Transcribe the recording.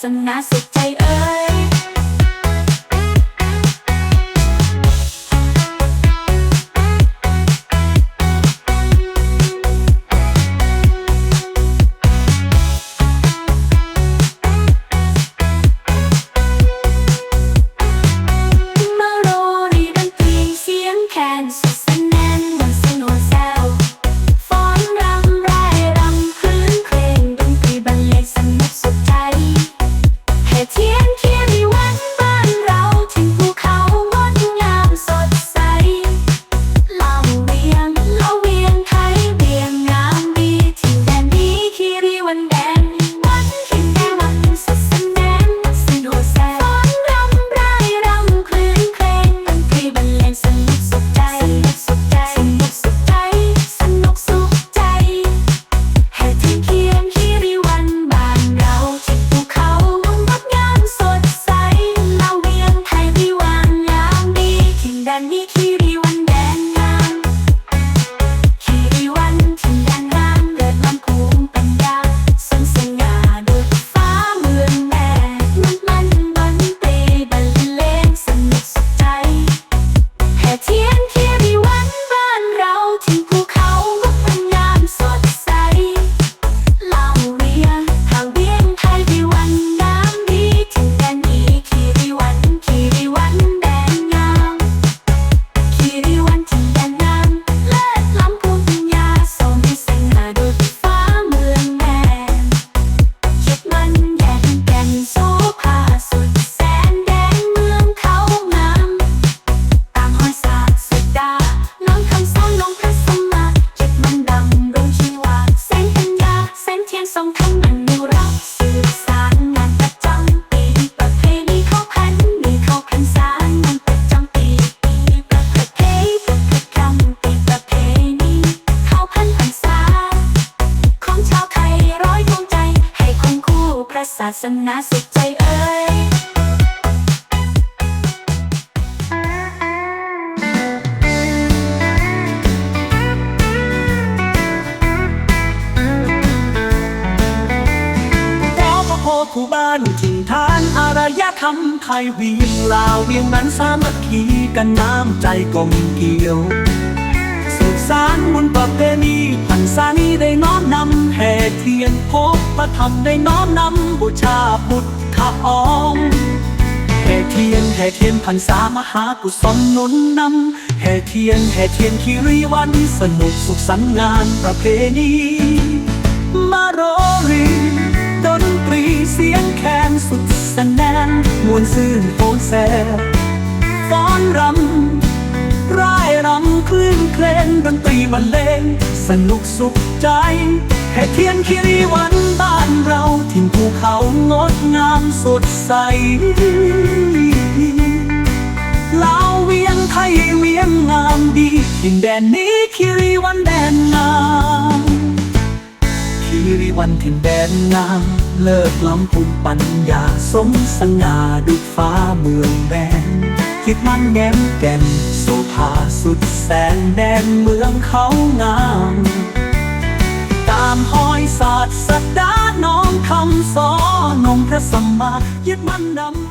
สนาสุดใจเอ่ย สนาสุดใจเอ่ยพอพอพอคู่บ้านถิ่นฐานอารยธรรมไทยเวียงลาวเวียงนั้นสามัคคีกันน้ำใจกลมเกลียวสืบสานมุนประเพณี พันษานีได้น้อมนำแห่เทียนพบประธรรมได้น้อมนำบูชาบุตรทองแห่เทียนแห่เทียนพันษามหากุศลนุนนำแห่เทียนแห่เทียนคีรีวันสนุกสุขสันต์งานประเพณีมาโรรีดนตรีเสียงแคนสุดสนานมวนซื่นโฟนแซฟ้อนรำำคลื่นเพลงดนตรีบรรเลงสนุกสุขใจแห่เทียนคีรีวันบ้านเราถิ่นภูเขางดงามสดใสลาวเวียงไทยเวียงงามดีดินแดนนี้คีรีวันแดนงามคีรีวันถิ่นแดนงามเลิศล้ำภูมิปัญญาสมสง่าดุฟ้าเมืองแบนคิดมันแง้มแก่นโส ภาสุดแสนแดนเมืองเขางาม ตามหอยศาสตร์สดาน้องคำสอนองพระสัมมายึดมั่นดำ